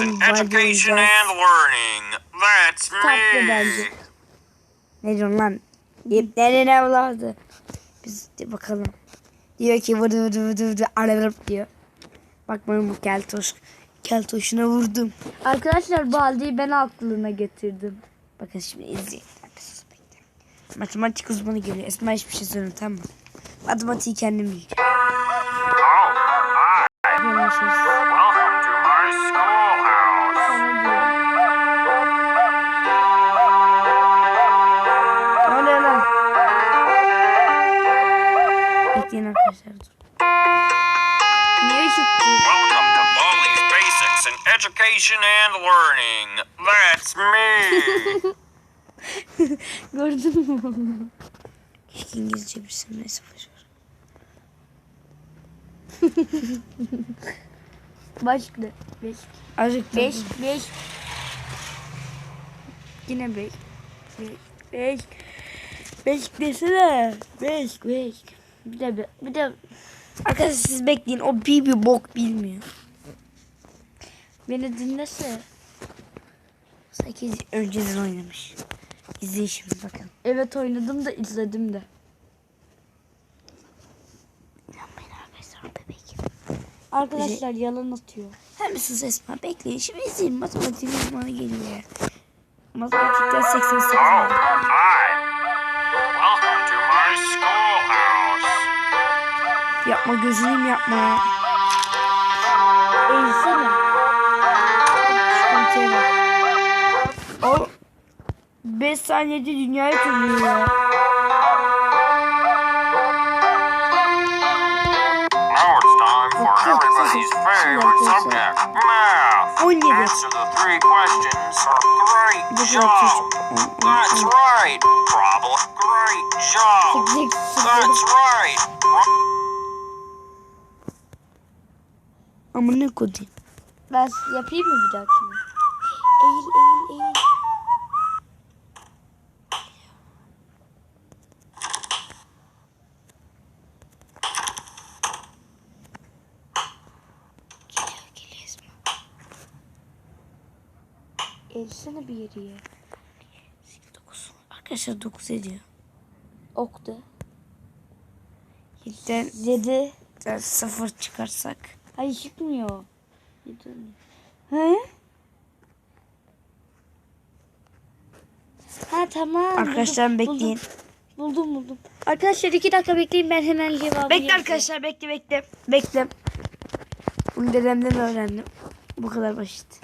Oyun education and learning. That's me. Ne diyorsun lan? Diplerin evladı. Biz de bakalım. Diyor ki vurdu vurdu vurdu vurdu ararıp diyor. Bakmayın bu keltoş. Keltoşuna vurdum. Arkadaşlar Baldi'yi ben aklına getirdim. Bakın şimdi izleyin. Matematik uzmanı geliyor. Esma hiçbir şey söylemiyor tamam mı? Matematiği kendim bileceğim. Education and Learning. That's me. Gördün mü onu? Keşke İngilizce neyse boş ver. Başka. Beş. Azıcık Beş. Beş. Yine beş. Beş. Beş. Beş desene. Beş. Beş. Bir de bir, bir de Arkadaşlar siz bekleyin. O bir bir bok bilmiyor. Beni dinlese. Sanki önceden oynamış. İzleyin şimdi bakın. Evet oynadım da izledim de. Arkadaşlar. Arkadaşlar yalan atıyor. Hem sus Esma bekleyin. Şimdi izleyin matematik uzmanı geliyor. Matematikten 88 Oh, aldım. hi. Welcome to my schoolhouse. Yapma gözünüm yapma. Eğilsene. Sıkıntıya bak. O 5 saniyede dünyayı turluyor ya. Everybody's favorite subject, math. 17. Answer the three questions. Great Bir de job. çocuk. That's right. Problem. Great job. Sıklık That's right. Pro- Ama ne kodayım? Ben yapayım mı bir dahakine? Eğil eğil eğil. Geliyor geliyor Esma. Eğilsene bir yere. 9. Arkadaşlar 9 ediyor. Ok de. 7'den Yedi. 0 çıkarsak. Hayır çıkmıyor. Yedi. He? Ha tamam. Arkadaşlar buldum, bekleyin. Buldum, buldum buldum. Arkadaşlar iki dakika bekleyin ben hemen cevabı Bekle yazacağım. arkadaşlar bekle bekle. Bekle. Bunu dedemden öğrendim. Bu kadar basit.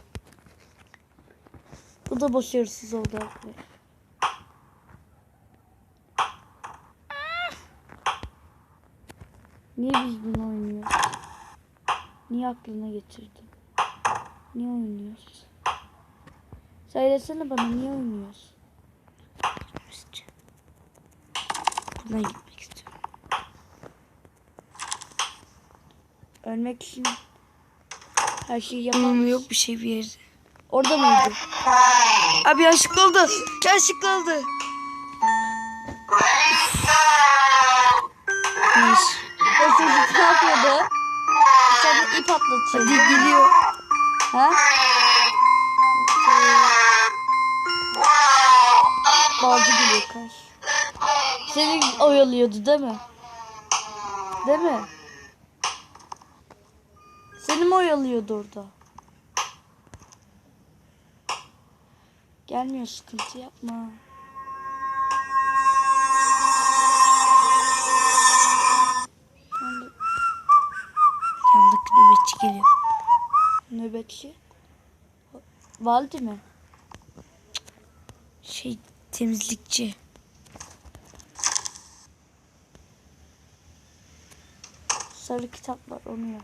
Bu da başarısız oldu arkadaşlar. Niye biz bunu oynuyoruz? Niye aklına getirdin? Niye oynuyoruz? Söylesene bana niye oynuyoruz? Buradan gitmek istiyorum. Ölmek için her şeyi yapar Ama mısın? yok bir şey bir yerde. Orada mıydı? Abi yanlışlıkla oldu. Yanlışlıkla oldu. Bir. O çocuk ne yapıyordu? Sen ip Hadi atlatıyordu. geliyor. Ha? Balcı geliyor kaç. Seni oyalıyordu değil mi? Değil mi? Seni mi oyalıyordu orada? Gelmiyor sıkıntı yapma. Yandaki nöbetçi geliyor. nöbetçi. Valdi mi? Şey temizlikçi. Sarı kitap var onu yap.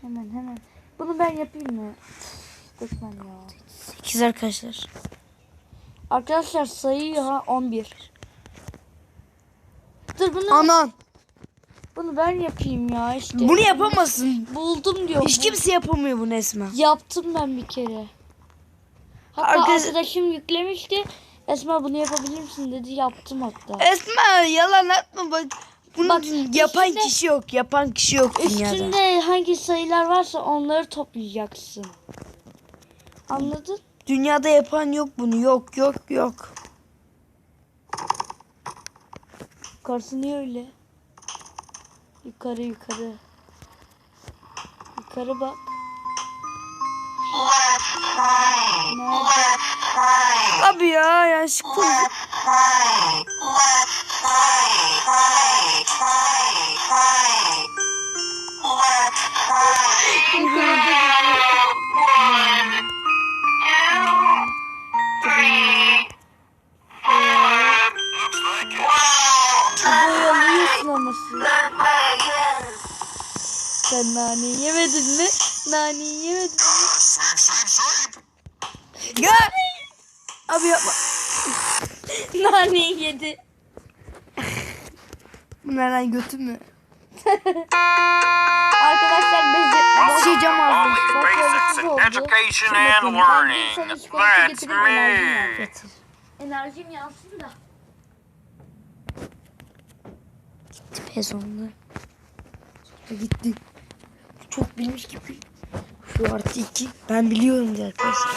Hemen hemen. Bunu ben yapayım mı? Lütfen ya. 8 arkadaşlar. Arkadaşlar sayı ha 11. Dur bunu Anan. bunu ben yapayım ya işte. Bunu yapamazsın. buldum diyor. Hiç kimse yapamıyor bunu Esma. Yaptım ben bir kere. Hatta Arkadaş- arkadaşım yüklemişti. Esma bunu yapabilir misin dedi. Yaptım hatta. Esma yalan atma bak. Bunu Bak, yapan üstünde- kişi yok. Yapan kişi yok dünyada. Üstünde hangi sayılar varsa onları toplayacaksın. Anladın? Dünyada yapan yok bunu. Yok yok yok. Yukarısı niye öyle? Yukarı yukarı. Yukarı bak. Nerede? Abi ya yanlışlıkla. Sen naneyi yemedin mi? Naneyi yemedin mi? Sleep. Gel. Abi yapma. naneyi yedi. Bu nereden götü mü? Arkadaşlar bez Şey cam All aldım. these basics in education and learning. That's me. Enerjim yansın da. Gitti sonunda. Sonunda gitti. Çok bilmiş gibi. Şu artı iki. Ben biliyorum diye arkadaşlar.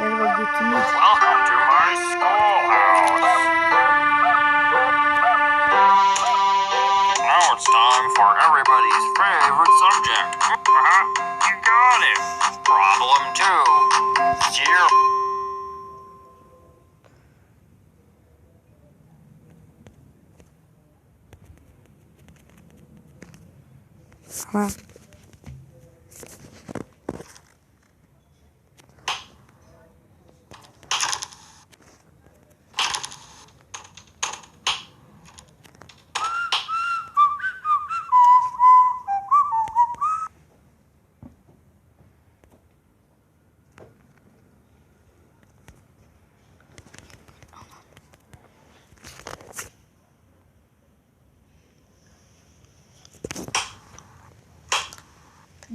Merhaba götümü. İt's time for everybody's favorite subject. Uh-huh. You got it. Problem two. Zero. Tamam.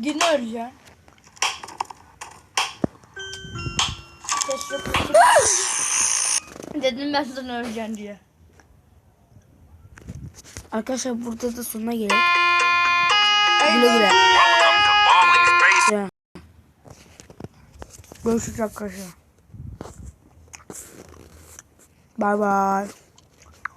Yine öleceğim. Dedim ben sana öleceğim diye. Arkadaşlar burada da sonuna gelelim. Güle güle. Görüşürüz arkadaşlar. Bye bye.